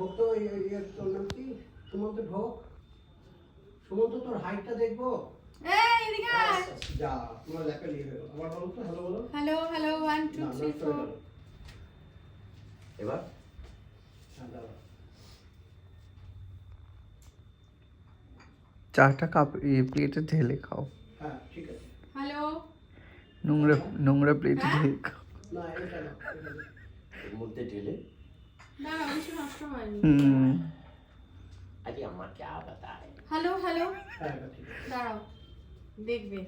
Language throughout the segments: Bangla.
ভোগ তো এই- এই- এই তোর নাম কি? সুমন্ত ভোগ? সুমন্ত তোর হাইটটা দেখব? এই যা তোমার ল্যাপে নিয়ে হলো আবার বলো তো হ্যালো বলো। Hello hello one two three four এবার? হ্যাঁ, চাটা কাপ প্লেটে ঢেলে খাও। হ্যাঁ ঠিক আছে। হ্যালো নোংরা নোংরা প্লেটে হ্যাঁ? ঢেলে খাও। না এটা না এটা না। এর মধ্যে ঢেলে হুম। আরে আমার ক্যা বাতায় হ্যালো হ্যালো হ্যাঁ আছে। দাঁড়াও দেখবে।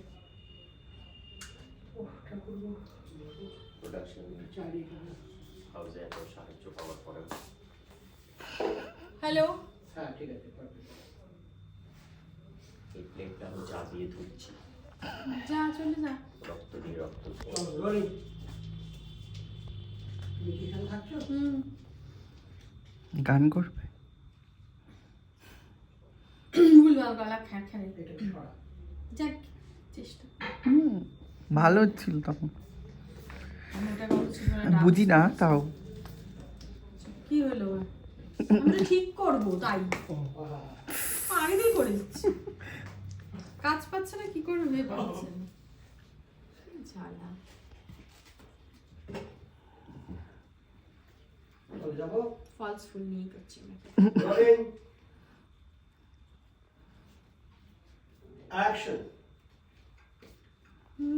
হ্যালো হ্যাঁ ঠিক আছে। এই প্লেটটা আমি চা দিয়ে ধুচ্ছি। যা চলে যা। রক্ত দিয়ে রক্ত হুম। গান করবে? ভালো ছিল তখন। বুঝি না তাও। কি হলো? ঠিক করব তাই। আহ, আগে দিয়ে করে দিচ্ছি। কাজ পাচ্ছে না কি করে হয়ে পাচ্ছে যাব। ফলস ফুল নিয়ে করছি নাকি action.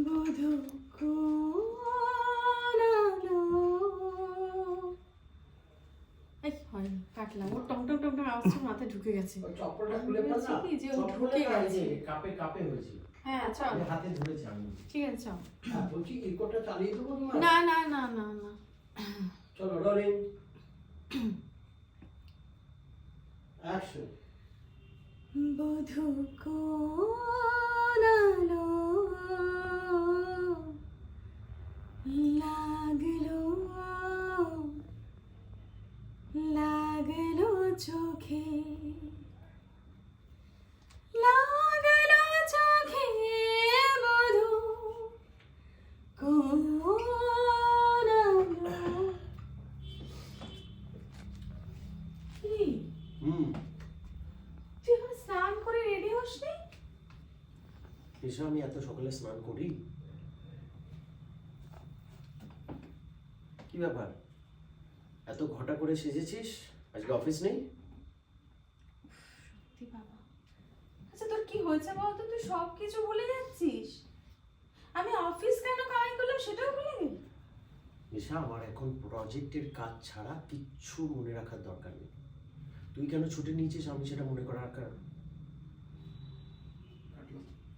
বধু কোনালো কাটলাম। ও টং টং টং টং আওয়াজটা মাথায় ঢুকে গেছে। ওই চপ্পলটা খুলে যে ও ঢুকে না, গেছে। কাপে কাপে হয়েছে হ্যাঁ চল। হাতে ধরেছি আমি। ঠিক আছে চল। হ্যাঁ বলছি ইকোটা চালিয়ে দেবো না না না না না। চলো রোলিং অ্যাকশন এসে আমি এত সকালে স্নান করি। কি ব্যাপার? এত ঘটা করে সেজেছিস? আজকে অফিস নেই? সত্যি বাবা। আচ্ছা তোর কি হয়েছে বলতো? তুই সব কিছু ভুলে যাচ্ছিস। আমি অফিস কেন কামাই করলাম সেটাও ভুলে গেলি? নিশা আমার এখন প্রজেক্টের কাজ ছাড়া কিচ্ছু মনে রাখার দরকার নেই। তুই কেন ছুটি নিয়েছিস আমি সেটা মনে করার কারণ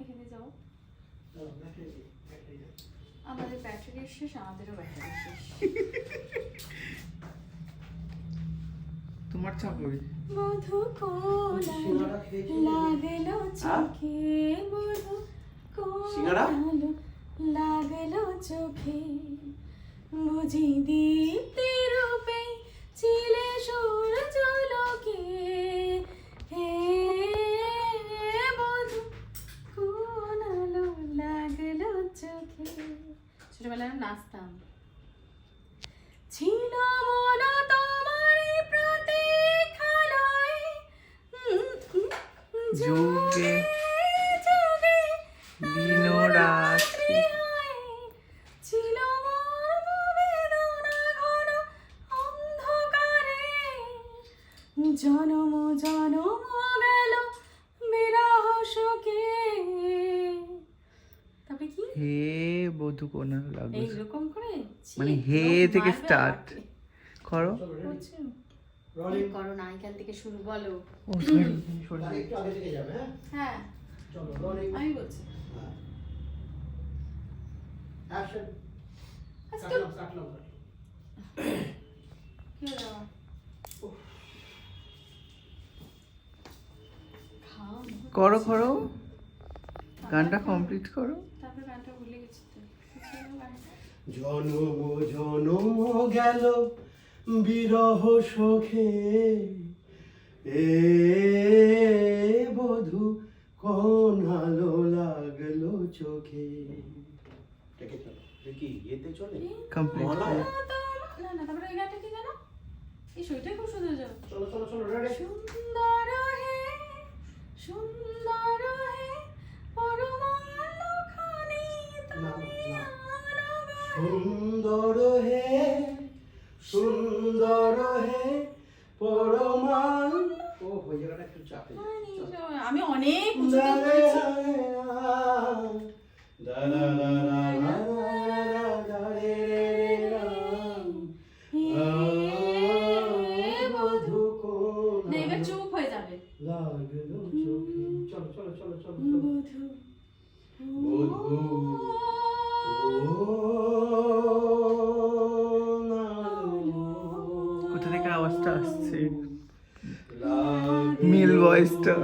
এখানে যাও চলো ব্যাটারি ব্যাটারি আমাদের ব্যাটারি শেষ আমাদেরও ব্যাটারি শেষ তোমার চাপড়ি মধু সিঙ্গারা খেয়েছি। লাগল চোখে মধু সিঙ্গারা? কোলালো লাগল চোখে বুঝি দীপ্তি রূপে ছিলে সূর্য লোকে হে মধু কোলালো লাগল চোখে নাচতাম। ছিল মন যুগে যুগে দিনরাত্রি হয়ে। ছিল জনম জনম গেল বিরহ শোকে তবে কি হে বধু কোনা এইরকম করে? মানে হে থেকে। আমাকে। করো। করো না এখান থেকে শুরু বলো। ও সরি একটু আগে থেকে যাবে হ্যাঁ? হ্যাঁ। চলো আমি বলছি। হ্যাঁ। অ্যাকশন। আচ্ছা কি হলো। করো করো। গানটা কমপ্লিট করো। তারপরে গানটা ভুলে গেছি? জনম জনম গেল বিরহ সখে এ বধু কোন আলো লাগল চোখে? চলে। কি সুন্দর সুন্দর হে সুন্দর সুন্দর হে সুন্দর হে পরমান ও হয়ে গেল একটু চাপে। আমি অনেক চুপ হয়ে যাবে। চলো চলো চলো চলো বধু। মেল ভয়েসটা